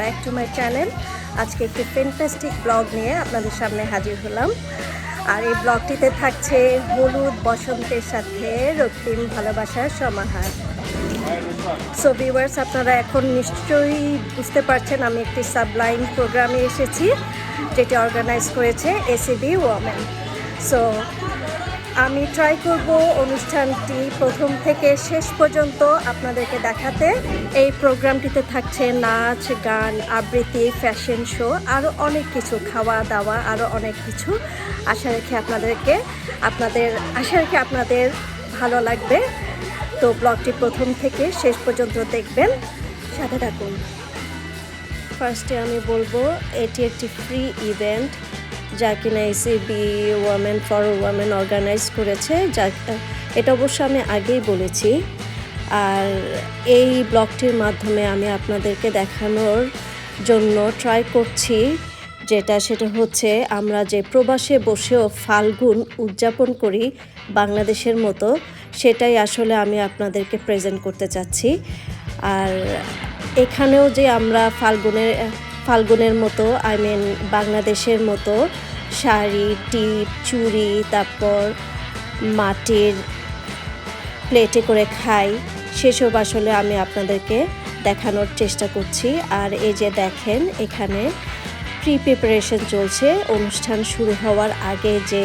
Back to my channel. আজকে একটি ফেন্টাস্টিক blog নিয়ে আপনাদের সামনে হাজির হলাম। আর এই ব্লগটিতে থাকছে হলুদ বসন্তের সাথে রক্তিম ভালোবাসার সমাহার। সো ভিউয়ার্স আপনারা এখন নিশ্চয়ই বুঝতে পারছেন, আমি একটি সাবলাইন প্রোগ্রামে এসেছি, যেটি অর্গানাইজ করেছে এসিবি ওয়ামেন সো আমি ট্রাই করব অনুষ্ঠানটি প্রথম থেকে শেষ পর্যন্ত আপনাদেরকে দেখাতে। এই প্রোগ্রামটিতে থাকছে নাচ, গান, আবৃত্তি ফ্যাশন শো আরও অনেক কিছু, খাওয়া দাওয়া আরও অনেক কিছু। আশা রেখে আপনাদেরকে, আপনাদের, আশা রেখে আপনাদের ভালো লাগবে। তো ব্লগটি প্রথম থেকে শেষ পর্যন্ত দেখবেন। সাথে থাকুন। ফার্স্টে আমি বলব, এটি একটি ফ্রি ইভেন্ট যা কিনা ACB women for women organise করেছে যা এটা অবশ্য আমি আগেই বলেছি। আর এই ব্লগটির মাধ্যমে আমি আপনাদেরকে দেখানোর জন্য ট্রাই করছি, যেটা সেটা হচ্ছে আমরা যে প্রবাসে বসেও ফাল্গুন উদযাপন করি বাংলাদেশের মতো, সেটাই আসলে আমি আপনাদেরকে প্রেজেন্ট করতে চাচ্ছি। আর এখানেও যে আমরা ফাল্গুনের ফাল্গুনের মতো আই মিন বাংলাদেশের মতো শাড়ি, টিপ, চুড়ি, তারপর মাটির প্লেটে করে খাই। সেসব আসলে আমি আপনাদেরকে দেখানোর চেষ্টা করছি। আর এই যে দেখেন, এখানে প্রি প্রিপারেশন চলছে। অনুষ্ঠান শুরু হওয়ার আগে যে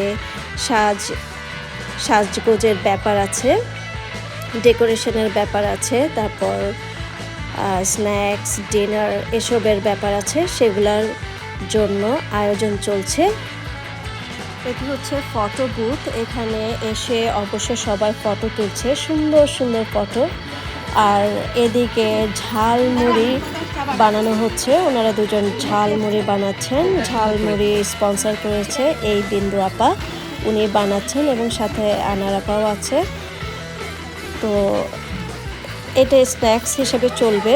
সাজ, সাজগোজের ব্যাপার আছে ডেকোরেশনের ব্যাপার আছে, তারপর স্ন্যাক্স ডিনার এসবের ব্যাপার আছে, সেগুলোর জন্য আয়োজন চলছে। এটি হচ্ছে ফটো বুথ। এখানে এসে অবশ্য সবাই ফটো তুলছে, সুন্দর সুন্দর ফটো। আর এদিকে ঝালমুড়ি বানানো হচ্ছে। ওনারা দুজন ঝালমুড়ি বানাচ্ছেন। ঝালমুড়ি স্পন্সর করেছে এই বিন্দু আপা। উনি বানাচ্ছেন এবং সাথে আনার আপাও আছে। তো এটা স্ন্যাক্স হিসেবে চলবে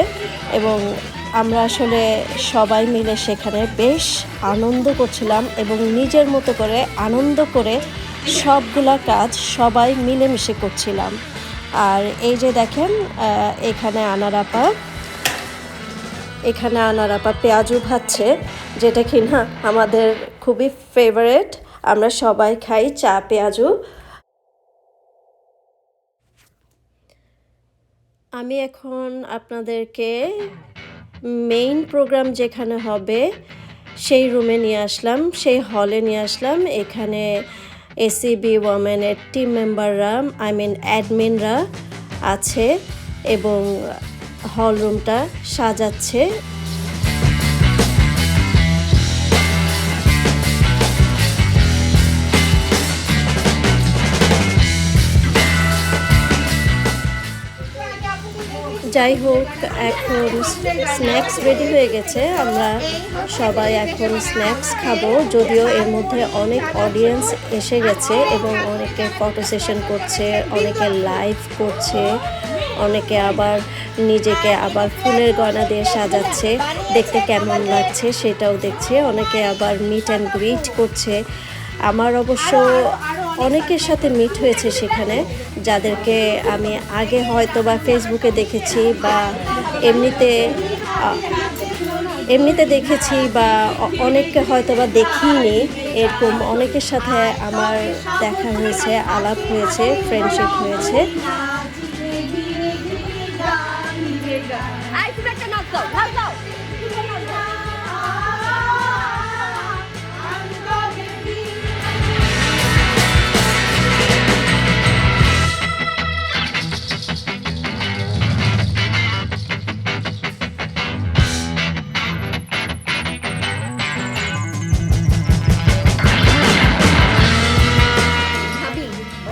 এবং আমরা আসলে সবাই মিলে সেখানে বেশ আনন্দ করছিলাম এবং নিজের মতো করে আনন্দ করে সবগুলা কাজ সবাই মিলেমিশে করছিলাম। আর এই যে দেখেন এখানে আনারাপা এখানে আনারাপা পেঁয়াজু ভাজছে যেটা কি না আমাদের খুবই ফেভারেট আমরা সবাই খাই চা পেঁয়াজু আমি এখন আপনাদেরকে মেইন প্রোগ্রাম যেখানে হবে, সেই রুমে নিয়ে আসলাম, সেই হলে নিয়ে আসলাম। এখানে এসিবি ওয়ামেনের টিম মেম্বাররা আই মিন অ্যাডমিনরা আছে এবং হল রুমটা সাজাচ্ছে। যাই হোক, এখন স্ন্যাক্স রেডি হয়ে গেছে। আমরা সবাই এখন স্ন্যাক্স খাব। যদিও এর মধ্যে অনেক অডিয়েন্স এসে গেছে এবং অনেকে ফটো সেশন করছে, অনেকে লাইভ করছে, অনেকে আবার নিজেকে আবার ফুলের গয়না দিয়ে সাজাচ্ছে। দেখতে কেমন লাগছে সেটাও দেখছে। অনেকে আবার মিট অ্যান্ড গ্রিট করছে। আমার অবশ্য অনেকের সাথে মিট হয়েছে সেখানে, যাদেরকে আমি আগে হয়তো বা ফেসবুকে দেখেছি বা এমনিতে এমনিতে দেখেছি বা অনেককে হয়তো বা দেখিনি। এরকম অনেকের সাথে আমার দেখা হয়েছে, আলাপ হয়েছে ফ্রেন্ডশিপ হয়েছে।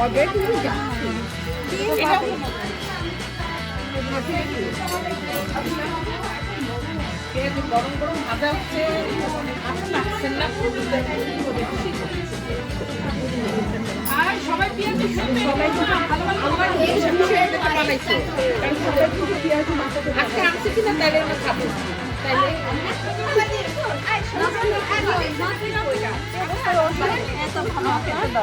অর্ডার কিন্তু গরম গরম ভাজা হচ্ছে আপনি না আর সবাই পেঁয়াজ সবাই ভালো ভালো আজকে আনছে কিনা? তাইলে আমরা খাব। তাইলে হ্যাঁ কি মজা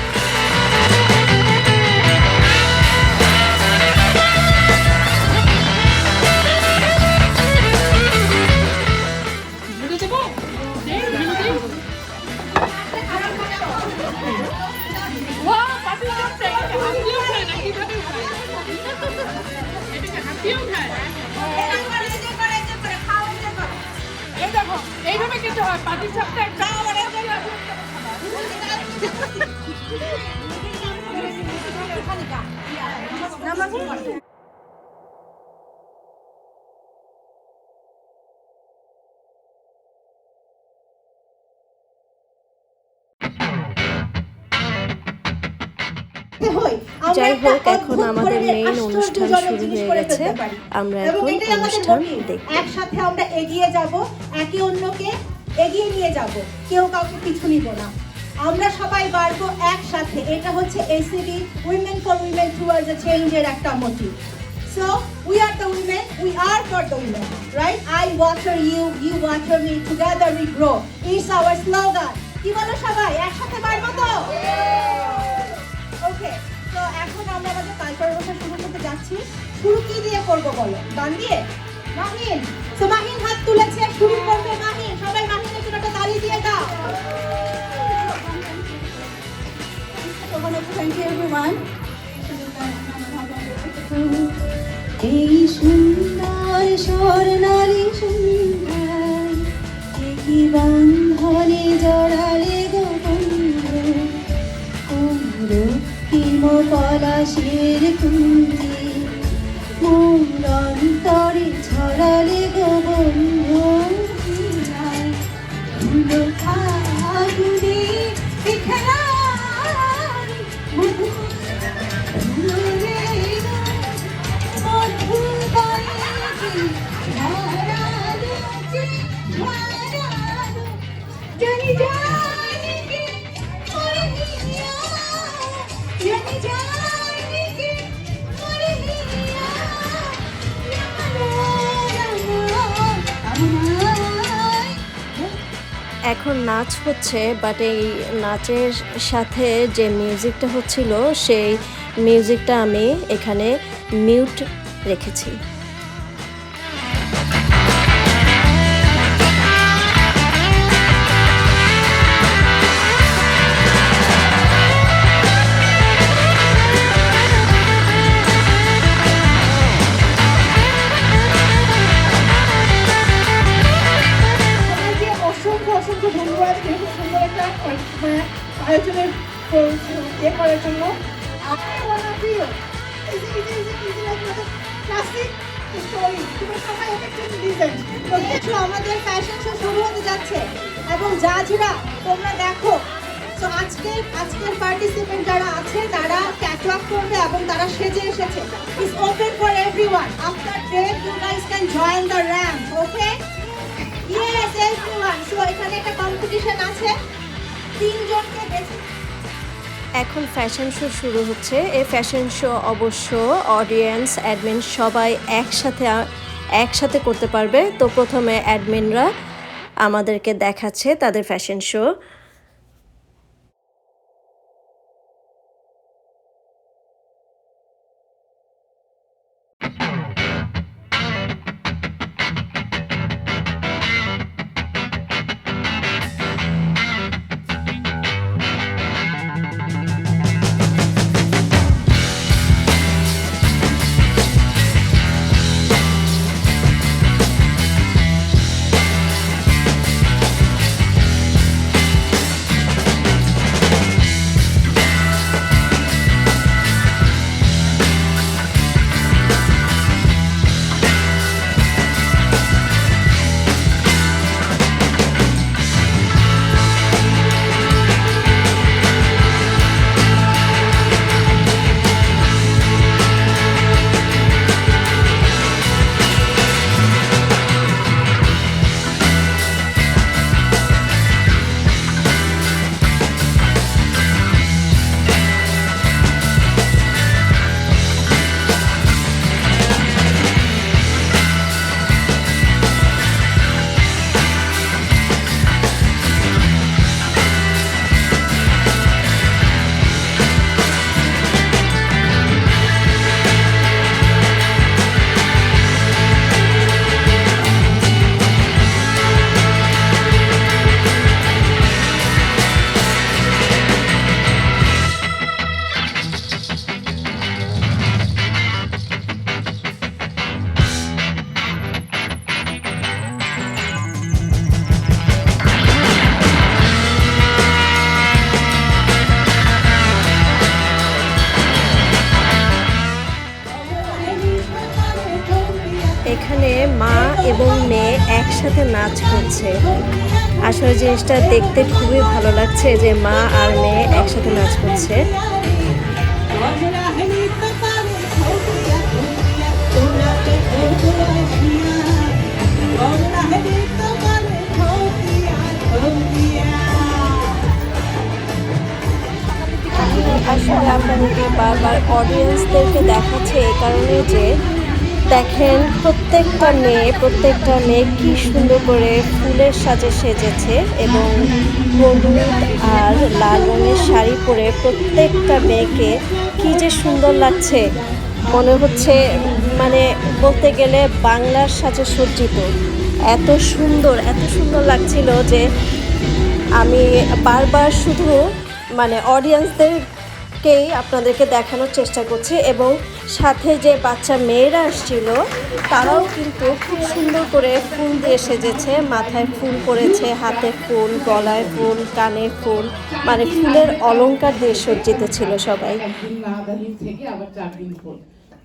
অনুষ্ঠান শুরু হয়ে গেছে। আমরা এখন অনুষ্ঠান দেখব। একসাথে আমরা এগিয়ে যাব একে অন্যকে এগিয়ে নিয়ে যাব। কেউ কাউকে পিছু নিব না। আমরা সবাই বাড়বো একসাথে। এটা হচ্ছে ACB women for women towards a চেঞ্জের একটা motive so we are the women we are for the women right I water you you water me together we grow it's our slogan কি বলো সবাই? একসাথে বাড়বো তো? করতে যাচ্ছি শুরু কি দিয়ে করব বলো। গান দিয়ে? মাহিন, তো মাহিন হাত তুলেছে শুরু করবে মাহিন, সবাই মাহিনের জন্য একটা তালি দিয়ে দাও। এই সুন্দর স্বর্ণালী সুন্দর জড়ালে পলাশের এখন নাচ হচ্ছে বাট এই নাচের সাথে যে মিউজিকটা হচ্ছিল, সেই মিউজিকটা আমি এখানে মিউট রেখেছি। তো আমাদের ফ্যাশন শো শুরু হতে যাচ্ছে এবং জাজরা, তোমরা দেখো। তো আজকে আজকের পার্টিসিপেন্ট যারা আছে, তারা ক্যাটওয়াক করবে এবং তারা সেজে এসেছে। It's open for everyone after break you guys can join the ramp okay yes everyone so এখানে একটা কম্পিটিশন আছে। তিনজনকে বেছে এখন ফ্যাশন শো শুরু হচ্ছে। এই ফ্যাশন শো অবশ্য অডিয়েন্স অ্যাডমিন সবাই একসাথে একসাথে করতে পারবে। তো প্রথমে অ্যাডমিনরা আমাদেরকে দেখাচ্ছে তাদের ফ্যাশন শো মা এবং মেয়ে একসাথে নাচ করছে। আসলে জিনিসটা দেখতে খুবই ভালো লাগছে যে মা আর মেয়ে একসাথে নাচ করছে। আসলে আপনাদেরকে বারবার অডিয়েন্সদেরকে দেখাচ্ছে, এই কারণে যে দেখেন প্রত্যেকটা মেয়ে প্রত্যেকটা মেয়ে কি সুন্দর করে ফুলের সাজে সেজেছে এবং হলুদ আর লাল রঙের শাড়ি পরে প্রত্যেকটা মেয়েকে কি যে সুন্দর লাগছে। মনে হচ্ছে মানে বলতে গেলে বাংলার সাজে সজ্জিত। এত সুন্দর এত সুন্দর লাগছিল যে আমি বারবার শুধু মানে অডিয়েন্সদেরকেই আপনাদেরকে দেখানোর চেষ্টা করছি এবং সাথে যে বাচ্চা মেয়েরা আসছিল, তারাও কিন্তু খুব সুন্দর করে ফুল দিয়ে সেজেছে। মাথায় ফুল করেছে, হাতে ফুল, গলায় ফুল, কানে ফুল মানে ফুলের অলংকার দিয়ে সজ্জিত ছিল সবাই।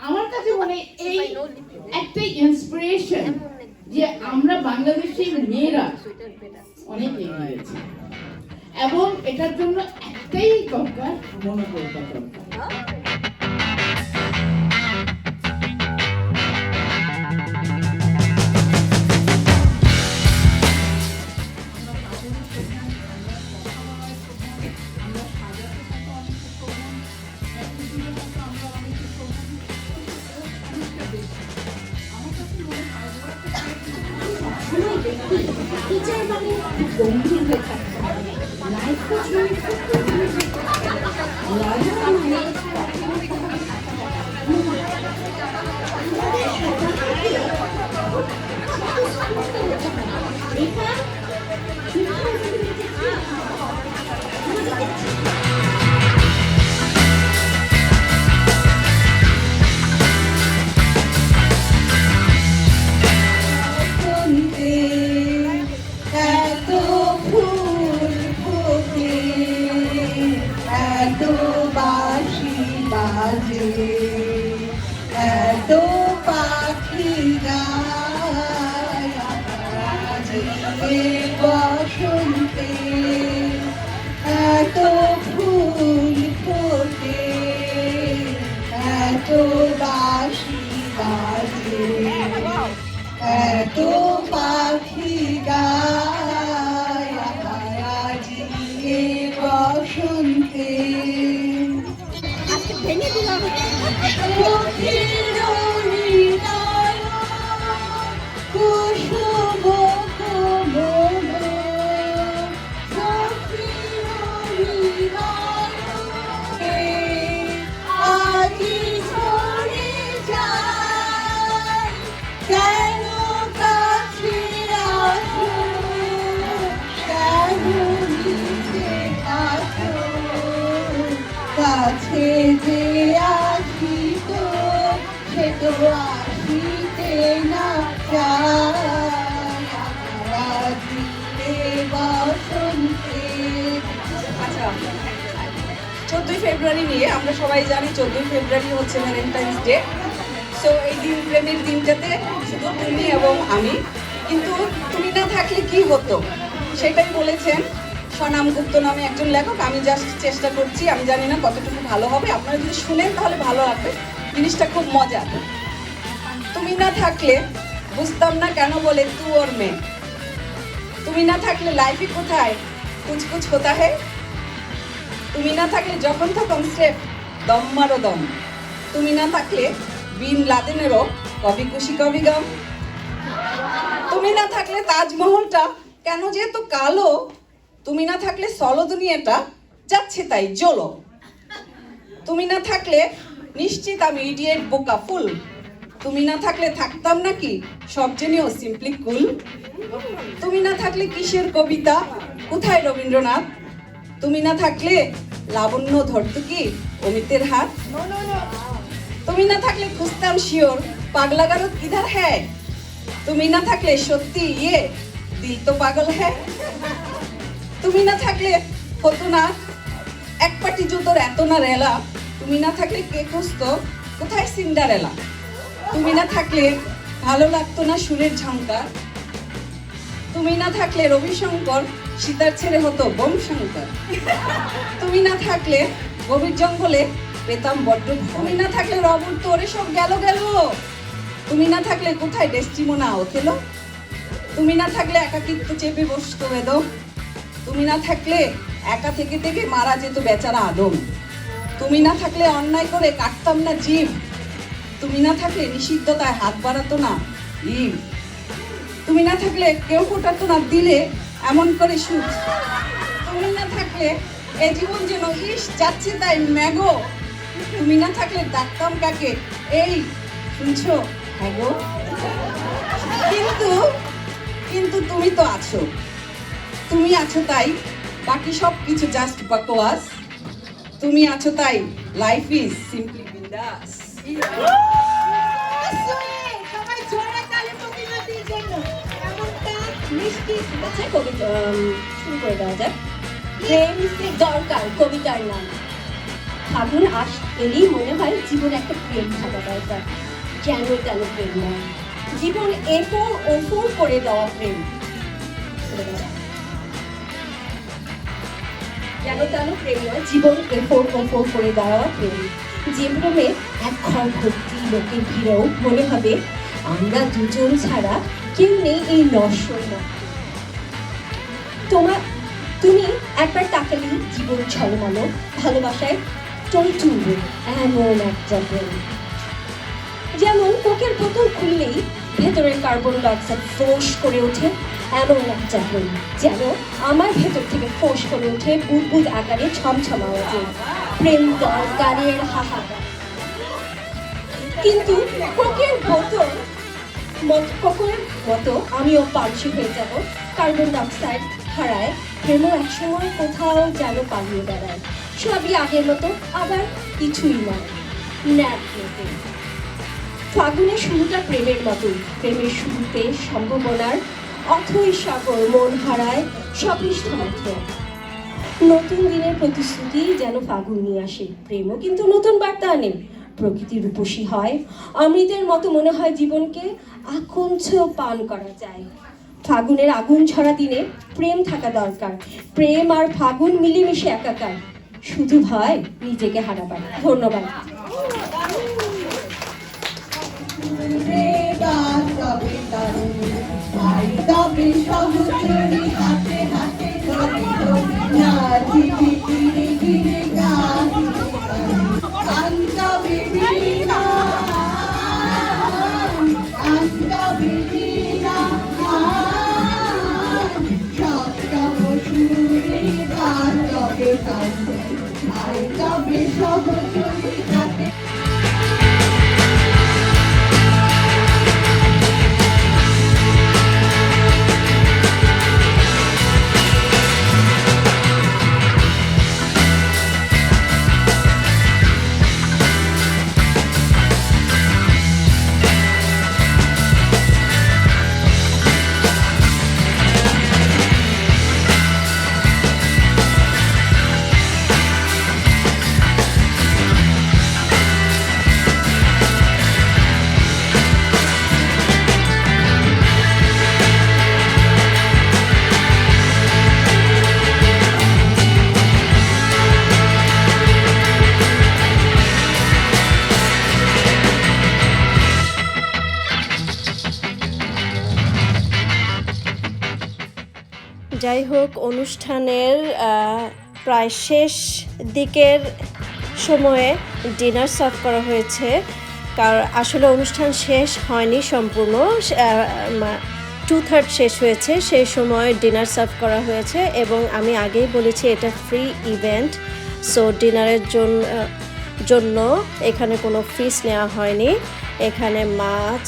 আমার কাছে এই একটা ইন্সপিরেশন যে আমরা বাংলাদেশের মেয়েরা অনেক এগিয়ে গেছি। এবং এটার জন্য একটাই দরকার মনোবলটা দরকার। আজকে Viva! ফেব্রুয়ারি নিয়ে আমরা সবাই জানি চোদ্দোই ফেব্রুয়ারি হচ্ছে ভ্যালেন্টাইন্স ডে সো এই দিন প্রেমের দিনটাতে শুধু তুমি এবং আমি। কিন্তু তুমি না থাকলে কি হতো? সেটাই বলেছেন স্বনাম গুপ্ত নামে একজন লেখক। আমি জাস্ট চেষ্টা করছি, আমি জানি না কতটুকু ভালো হবে। আপনারা যদি শুনেন তাহলে ভালো লাগবে। জিনিসটা খুব মজা তুমি না থাকলে, বুঝতাম না কেন বলে তু ওর মেয়ে। তুমি না থাকলে লাইফে কোথায়? কুচ কুচ হতা है তুমি না থাকলে যখন তখন স্রেফ দম মারো দম। তুমি না থাকলে বিন লাদেনেরও কবি খুশি কবি গম। তুমি না থাকলে তাজমহলটা কেন যে এত কালো। তুমি না থাকলে সলো দুনিয়াটা যাচ্ছে তাই জলো। তুমি না থাকলে নিশ্চিত আমি ইডিয়েট বোকা ফুল। তুমি না থাকলে থাকতাম নাকি সব জেনেও সিম্পলি কুল তুমি না থাকলে কিসের কবিতা? কোথায় রবীন্দ্রনাথ? তুমি না থাকলে লাবণ্য ধরতো কি অমিতের হাত? তুমি না থাকলে খুঁজতাম শিওর পাগলা গারদ কিধার হ্যায়? তুমি না থাকলে সত্যি ইয়ে দিল তো পাগল হ্যায়? তুমি না থাকলে হতো না এক পাটি জুতোর এত না রেলা। তুমি না থাকলে কে খুঁজতো কোথায় সিন্ডারেলা? তুমি না থাকলে ভালো লাগতো না সুরের ঝঙ্কার তুমি না থাকলে রবিশঙ্কর সীতার ছেড়ে হতো বোম শঙ্কর তুমি না থাকলে গভীর জঙ্গলে পেতাম বড্ড তুমি না থাকলে রবর তোরে সব গেল গেল। তুমি না থাকলে কোথায় ডেস্টিমোনা ওথেলো তুমি না থাকলে একাকিত্ব চেপে বসতো বেদম। তুমি না থাকলে একা থেকে থেকে মারা যেত বেচারা আদম। তুমি না থাকলে অন্যায় করে কাটতাম না জীব। তুমি না থাকলে নিষিদ্ধতায় হাত বাড়াতো না ইভ তুমি না থাকলে কেউ ফোটাতো না দিলে এমন করে সুখ। তুমি না থাকলে এ জীবন যেন ইস, যাচ্ছে তাই ম্যাগো। তুমি না থাকলে ডাকতাম কাকে? এই, শুনছো? হ্যাঁ গো কিন্তু কিন্তু তুমি তো আছো। তুমি আছো তাই, বাকি সব কিছু জাস্ট বাকোয়াস। তুমি আছো তাই লাইফ ইজ সিম্পলি বিন্দাস। মিষ্টি আচ্ছা কবিতা শুরু করে দেওয়া যাক। প্রেম দরকার, কবিতার নাম। ফাগুন আস এলেই মনে হয় জীবন একটা প্রেম থাকা দরকার। কেন কেন প্রেম নয়? জীবন এ ফোর ও ফোর করে দেওয়া প্রেম। কেন কেন প্রেম নয়? জীবন এ ফোর ও করে দেওয়া প্রেম। যে এক ঘর ভর্তি লোকের ভিড়েও মনে হবে, আমরা দুজন ছাড়া কেউ নেই এই মধ্যে। তোমার, তুমি একবার তাকালেই জীবন ছলমলো ভালোবাসায় টই চুলবে এমন একটা প্রেম যেমন কোকের বোতল খুললেই ভেতরের কার্বন ডাইঅক্সাইড ফোঁস করে ওঠে, এমন একটা প্রেম যেন আমার ভেতর থেকে ফোঁস করে ওঠে বুদবুদ আকারে ছমছম ওঠে, প্রেম দরকারের হাহাকার। কিন্তু কোকের বোতল মত- কোকের মতো আমিও পালসি হয়ে যাব। কার্বন ডাইঅক্সাইড হারায়। প্রেমও একসময় কোথাও যেন পালিয়ে বেড়ায়। সবই আগের মতো, আবার কিছুই নয়। ন্যাপ ফাগুনের শুরুটা প্রেমের মতোই প্রেমের শুরুতে সম্ভাবনার অথই সাগর মন হারায় সপৃষ্ঠ মাত্র নতুন দিনের প্রতিশ্রুতি যেন ফাগুন নিয়ে আসে। প্রেমও কিন্তু নতুন বার্তা আনে। প্রকৃতির রূপসী হয়। অমৃতের মতো মনে হয় জীবনকে আকঞ্চ পান করা যায়। ফাগুনের আগুন ছড়া দিনে প্রেম থাকা দরকার। প্রেম আর ফাগুন মিলেমিশে একাকার। শুধু ভয় নিজেকে হারাবার। ধন্যবাদ। হোক অনুষ্ঠানের প্রায় শেষ দিকের সময়ে ডিনার সার্ভ করা হয়েছে। কারণ আসলে অনুষ্ঠান শেষ হয়নি সম্পূর্ণ। টু থার্ড শেষ হয়েছে। সেই সময় ডিনার সার্ভ করা হয়েছে এবং আমি আগেই বলেছি এটা ফ্রি ইভেন্ট সো ডিনারের জন্য জন্য এখানে কোনো ফিস নেওয়া হয়নি। এখানে মাছ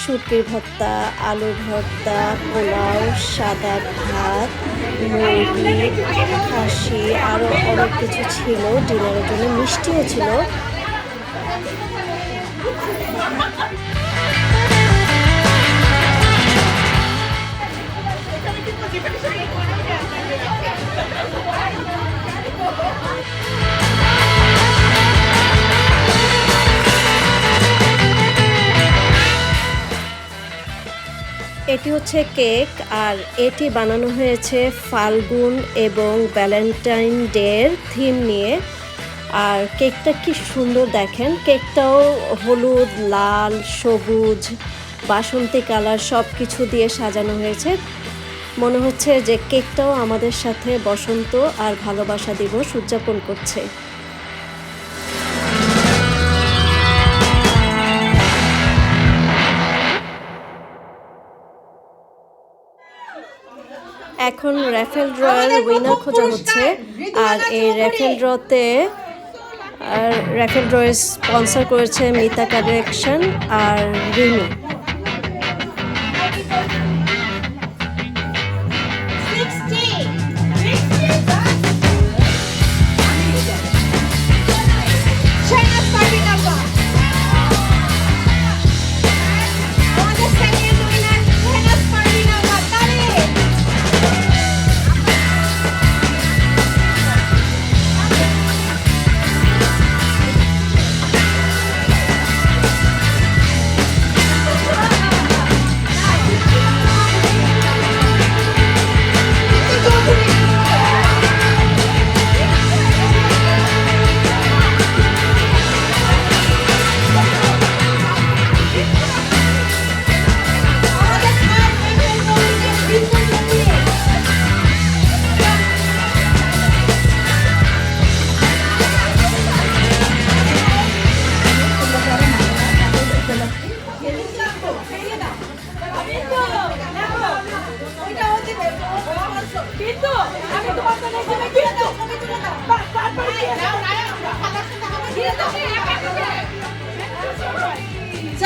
শুটকির ভর্তা আলু ভর্তা, পোলাও সাদা ভাত, মুরগি, খাসি আরও অনেক কিছু ছিল। ডিনারের জন্য মিষ্টিও ছিল। এটি হচ্ছে কেক আর এটি বানানো হয়েছে ফাল্গুন এবং ভ্যালেন্টাইন ডের থিম নিয়ে। আর কেকটা কি সুন্দর দেখেন, কেকটাও হলুদ, লাল, সবুজ, বাসন্তী কালার সব কিছু দিয়ে সাজানো হয়েছে। মনে হচ্ছে যে কেকটাও আমাদের সাথে বসন্ত আর ভালোবাসা দিবস উদযাপন করছে। এখন র্যাফেল ড্রয়ের উইনার খোঁজা হচ্ছে। আর এই র্যাফেল ড্রতে, আর র্যাফেল ড্রয়ের স্পন্সর করেছে মিতা কালেকশন আর রিমি। So,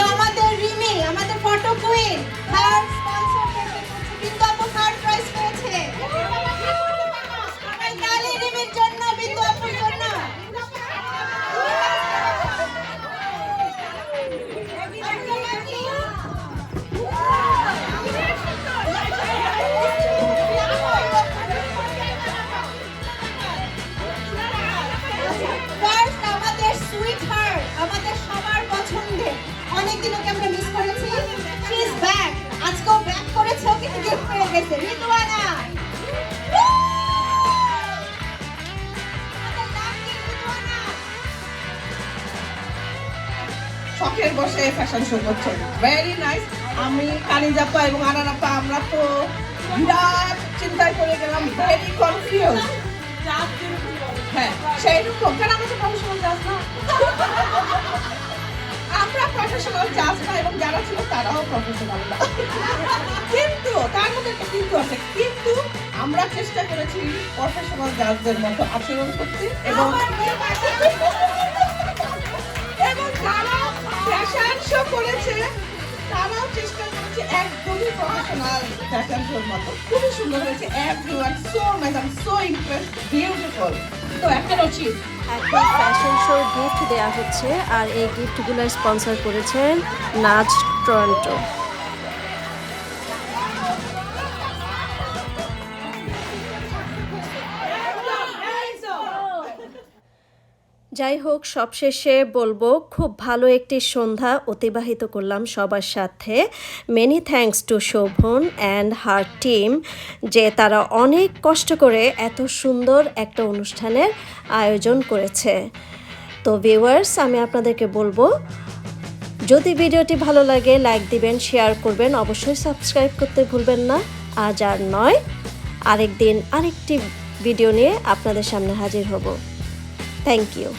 আমাদের রিমি আমাদের ফটো কুইন তার স্পন্সর বিন্দু আপু থার্ড প্রাইজ পেয়েছে রিমির জন্য করেছে গিফট পেয়ে গেছে। ঋতুয়ানা। শখের বসে ফ্যাশন শো করছে। ভেরি নাইস আমি কানিজাপা এবং আনারাপা আমরা তো বিরাট চিন্তায় পড়ে গেলাম ভেরি কনফিউজ হ্যাঁ সেই রকম কেন আমরা তো প্রফেশনাল জাজ না প্রফেশনাল জাজ না এবং যারা ছিল তারাও প্রফেশনাল না। কিন্তু তার মধ্যে একটা কিন্তু আছে। কিন্তু আমরা চেষ্টা করেছি প্রফেশনাল জাজদের মতো আচরণ করতে এবং এবং যারা ফ্যাশন শো করেছে। তারাও চেষ্টা করেছে একদমই প্রফেশনাল ফ্যাশন শোর মতো। খুবই সুন্দর হয়েছে। Everyone so nice I am so impress beautiful তো একটা রচিত এখন ফ্যাশন শো গিফট দেওয়া হচ্ছে আর এই গিফটগুলো স্পন্সর করেছেন নাচ টরন্টো। যাই হোক সবশেষে বলব, খুব ভালো একটি সন্ধ্যা অতিবাহিত করলাম সবার সাথে। Many thanks to Shovan and her team যে তারা অনেক কষ্ট করে এত সুন্দর একটা অনুষ্ঠানের আয়োজন করেছে। তো ভিউয়ার্স আমি আপনাদেরকে বলব, যদি ভিডিওটি ভালো লাগে লাইক দিবেন শেয়ার করবেন, অবশ্যই সাবস্ক্রাইব করতে ভুলবেন না। আজ আর নয়, আরেকদিন আরেকটি ভিডিও নিয়ে আপনাদের সামনে হাজির হব। Thank you